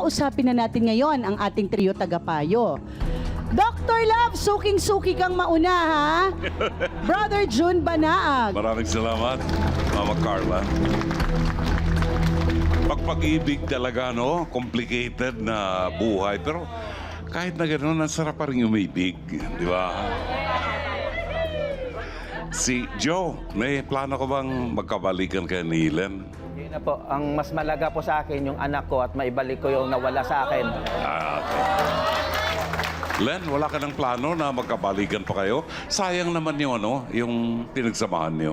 kakausapin na natin ngayon ang ating trio tagapayo. Dr. Love, suking-suki kang mauna ha. Brother June Banaag. Maraming salamat, Mama Carla. Pagpag-ibig talaga, no? Complicated na buhay. Pero kahit na gano'n, ang sarap pa rin umibig. Di ba? Si Joe, may plano ko bang magkabalikan kay Nilen? Yun na po, ang mas malaga po sa akin yung anak ko at maibalik ko yung nawala sa akin. Ah, okay. Len, wala ka ng plano na magkabalikan pa kayo? Sayang naman yung ano, yung pinagsamahan niyo.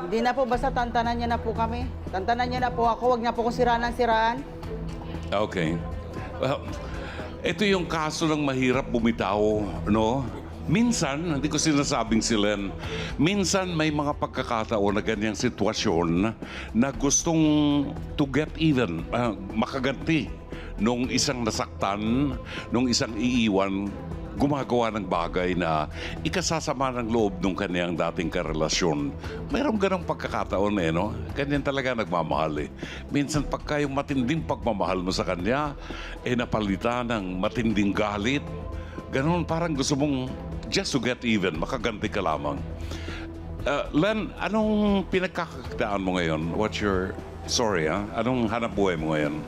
Hindi na po, basta tantanan niya na po kami. Tantanan niya na po ako, wag niya po kung siraan ng siraan. Okay. Well, ito yung kaso ng mahirap bumitaw, no? Minsan, hindi ko sinasabing si Len, minsan may mga pagkakataon na ganyang sitwasyon na gustong to get even, ah, makaganti nung isang nasaktan, nung isang iiwan, gumagawa ng bagay na ikasasama ng loob ng kanyang dating karelasyon. Mayroong ganong pagkakataon eh, no? Ganyan talaga nagmamahal eh. Minsan pagka yung matinding pagmamahal mo sa kanya, eh napalitan ng matinding galit, ganon parang gusto mong just to get even, makaganti ka lamang. Uh, Len, anong pinagkakakitaan mo ngayon? What's your, sorry ah, anong hanap buhay mo ngayon?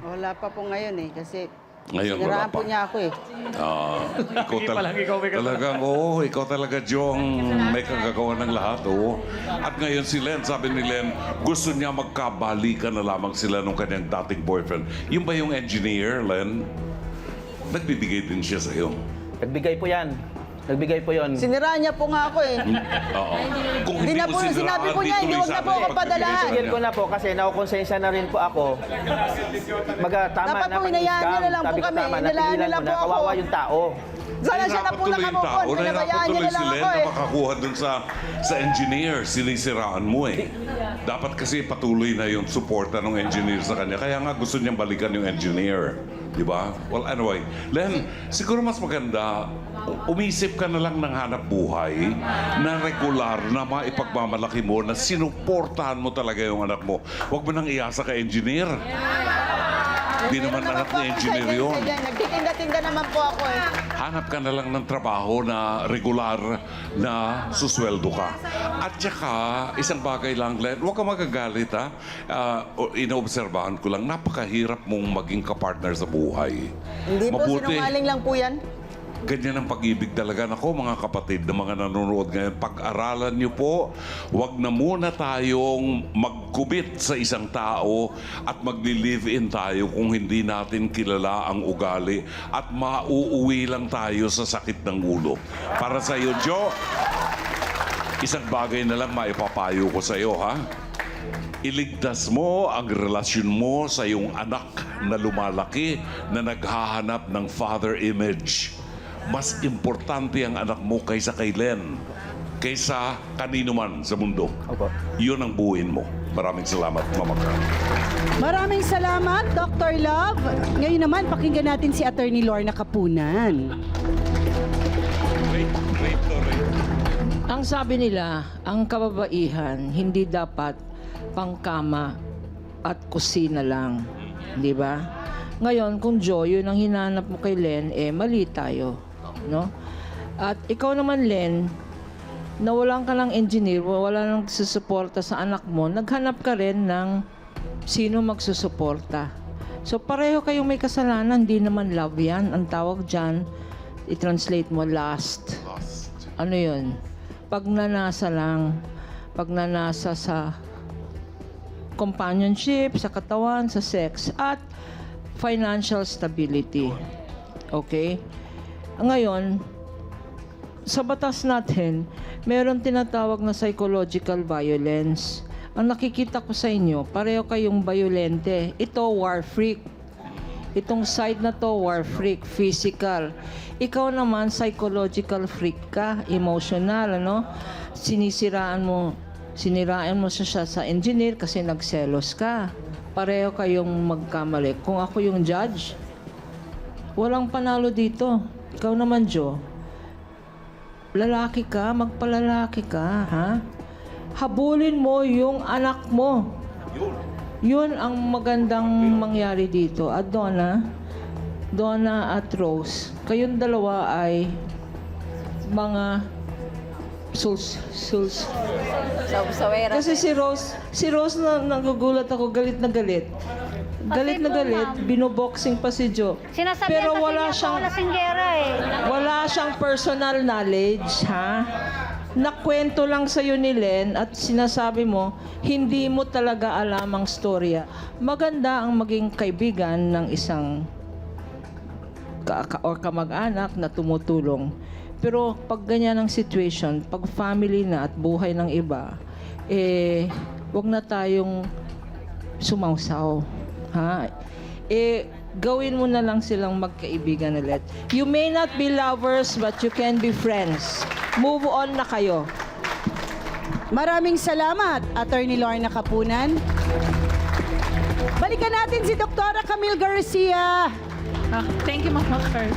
Wala pa po ngayon eh, kasi Ngayon, wala pa. po niya ako eh. Ah, ikaw Hindi pa tal- lang ikaw may kasalanan. talagang, oo, ikaw talaga, Joe, ang may kagagawa ng lahat, oo. At ngayon si Len, sabi ni Len, gusto niya magkabalikan na lamang sila nung kanyang dating boyfriend. Yung ba yung engineer, Len? Nagbibigay din siya sa'yo. Nagbigay po yan. Nagbigay po yon. Siniraan niya po nga ako eh. Oo. Kung Hindi na mo po, siniraan, sinabi po niya, hindi tuloy wag na po yung ako sa Sige ko na po kasi nakukonsensya na rin po ako. Maga, tama Dapat na po, hinayaan niyo na lang po kami. Hinayaan niyo lang po ako. Kawawa yung tao. Sana siya na po tuloy yung nakamove tao. on. Nahirapan Pinabayaan tuloy na lang ako na eh. makakuha dun sa, sa engineer. Sinisiraan mo eh. Dapat kasi patuloy na yung suporta ng engineer sa kanya. Kaya nga gusto niyang balikan yung engineer. Di ba? Well, anyway. Len, siguro mas maganda, umisip ka na lang ng hanap buhay na regular na maipagmamalaki mo na sinuportahan mo talaga yung anak mo. Huwag mo nang iasa ka engineer. Di naman anak ni engineer yun. Nagtitinda-tinda naman po ako eh. Hanap ka na lang ng trabaho na regular na susweldo ka. At saka, isang bagay lang, Glenn, huwag ka magagalit ha. Uh, inoobserbahan ko lang, napakahirap mong maging kapartner sa buhay. Hindi po, sinungaling lang po yan. Ganyan ang pag-ibig talaga. Nako, mga kapatid na mga nanonood ngayon, pag-aralan niyo po, wag na muna tayong magkubit sa isang tao at magli-live-in tayo kung hindi natin kilala ang ugali at mauuwi lang tayo sa sakit ng ulo. Para sa iyo, Joe, isang bagay na lang maipapayo ko sa iyo, ha? Iligtas mo ang relasyon mo sa iyong anak na lumalaki na naghahanap ng father image. Mas importante ang anak mo kaysa kay Len, kaysa kanino man sa mundo. Opo. Yun ang buuin mo. Maraming salamat, Mama Carl. Maraming salamat, Dr. Love. Ngayon naman, pakinggan natin si Attorney Lorna Kapunan. Ang sabi nila, ang kababaihan hindi dapat pangkama at kusina lang. Di ba? Ngayon, kung Joy, yun ang hinanap mo kay Len, eh, mali tayo. No? At ikaw naman, Len, nawalan ka ng engineer, wala nang susuporta sa anak mo, naghanap ka rin ng sino magsusuporta. So, pareho kayong may kasalanan, hindi naman love yan. Ang tawag dyan, i-translate mo last ano yun, pagnanasa lang, pagnanasa sa companionship, sa katawan, sa sex, at financial stability. Okay? Ngayon, sa batas natin, meron tinatawag na psychological violence. Ang nakikita ko sa inyo, pareho kayong violente. Ito, war freak. Itong side na to, war freak, physical. Ikaw naman, psychological freak ka, emotional, ano? Sinisiraan mo, siniraan mo siya, sa engineer kasi nagselos ka. Pareho kayong magkamali. Kung ako yung judge, walang panalo dito. Ikaw naman, Joe. Lalaki ka, magpalalaki ka, ha? Habulin mo yung anak mo. Yun ang magandang mangyari dito. At Donna, Donna at Rose, kayong dalawa ay mga souls, souls. Sa sawera. Kasi si Rose, si Rose na nagugulat ako, galit na galit. Galit na galit, binoboxing pa si Joe. Sinasabi Pero wala siyang, lasinggera eh. wala siyang personal knowledge, ha? Nakwento lang sa'yo ni Len at sinasabi mo, hindi mo talaga alam ang storya. Maganda ang maging kaibigan ng isang ka- ka- or kamag-anak na tumutulong. Pero pag ganyan ang situation, pag family na at buhay ng iba, eh, wag na tayong sumausaw. Ha? Eh, gawin mo na lang silang magkaibigan ulit. You may not be lovers, but you can be friends. Move on na kayo. Maraming salamat, Attorney Lorna Kapunan. Balikan natin si Dr. Camille Garcia. Ah, thank you, Mama Carl.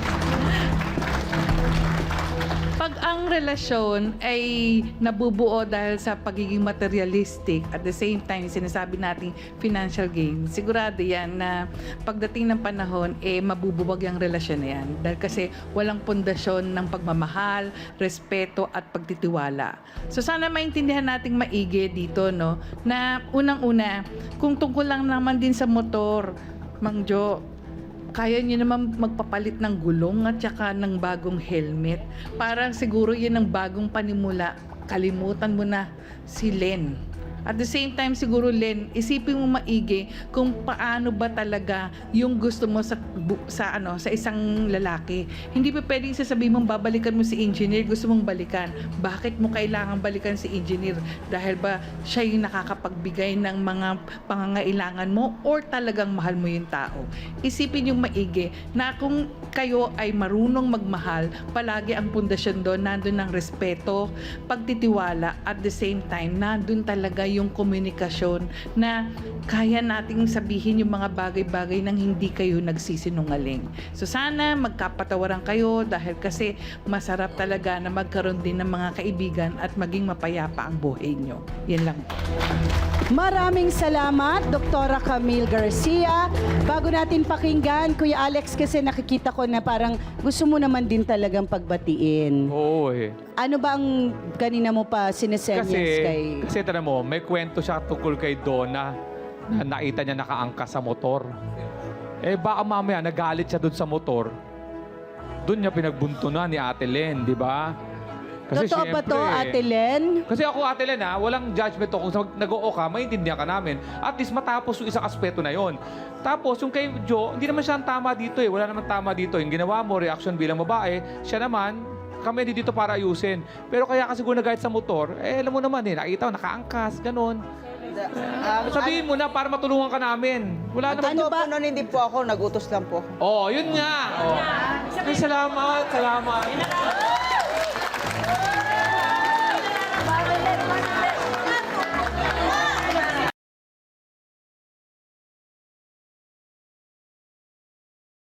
Pag ang relasyon ay nabubuo dahil sa pagiging materialistic at the same time sinasabi nating financial gain, sigurado yan na pagdating ng panahon, eh mabubuwag yung relasyon na yan. Dahil kasi walang pundasyon ng pagmamahal, respeto at pagtitiwala. So sana maintindihan nating maigi dito, no, na unang-una, kung tungkol lang naman din sa motor, Mang Jo, kaya niyo naman magpapalit ng gulong at saka ng bagong helmet. Parang siguro yun ang bagong panimula. Kalimutan mo na si Len. At the same time, siguro, Len, isipin mo maigi kung paano ba talaga yung gusto mo sa, sa, ano, sa isang lalaki. Hindi pa pwedeng sasabihin mong babalikan mo si engineer, gusto mong balikan. Bakit mo kailangan balikan si engineer? Dahil ba siya yung nakakapagbigay ng mga pangangailangan mo or talagang mahal mo yung tao? Isipin yung maigi na kung kayo ay marunong magmahal, palagi ang pundasyon doon, nandun ng respeto, pagtitiwala, at the same time, nandun talaga yung komunikasyon na kaya nating sabihin yung mga bagay-bagay nang hindi kayo nagsisinungaling. So sana magkapatawaran kayo dahil kasi masarap talaga na magkaroon din ng mga kaibigan at maging mapayapa ang buhay nyo. Yan lang. Maraming salamat, Dr. Camille Garcia. Bago natin pakinggan, Kuya Alex, kasi nakikita ko na parang gusto mo naman din talagang pagbatiin. Oo eh. Ano ba ang kanina mo pa sinesenyas Kasi, kay... kasi tara mo, may kwento siya tungkol kay Donna na nakita niya nakaangkas sa motor. Eh baka mamaya nagalit siya doon sa motor. Doon niya pinagbuntunan ni Ate Len, di ba? Totoo ba to, syempre- Ate Len? Kasi ako, Ate Len, ha, walang judgment to. Kung nag-oo ka, maintindihan ka namin. At least matapos yung isang aspeto na yon. Tapos, yung kay Joe, hindi naman siya ang tama dito eh. Wala naman tama dito. Yung ginawa mo, reaction bilang babae, siya naman, kami hindi dito para ayusin. Pero kaya kasi nagahit sa motor, eh, alam mo naman eh, nakita mo, nakaangkas, ganun. Um, Sabihin mo na para matulungan ka namin. Wala naman. Ano po nun, hindi po ako, nagutos lang po. Oh, yun nga. Oh. Ay, salamat, salamat.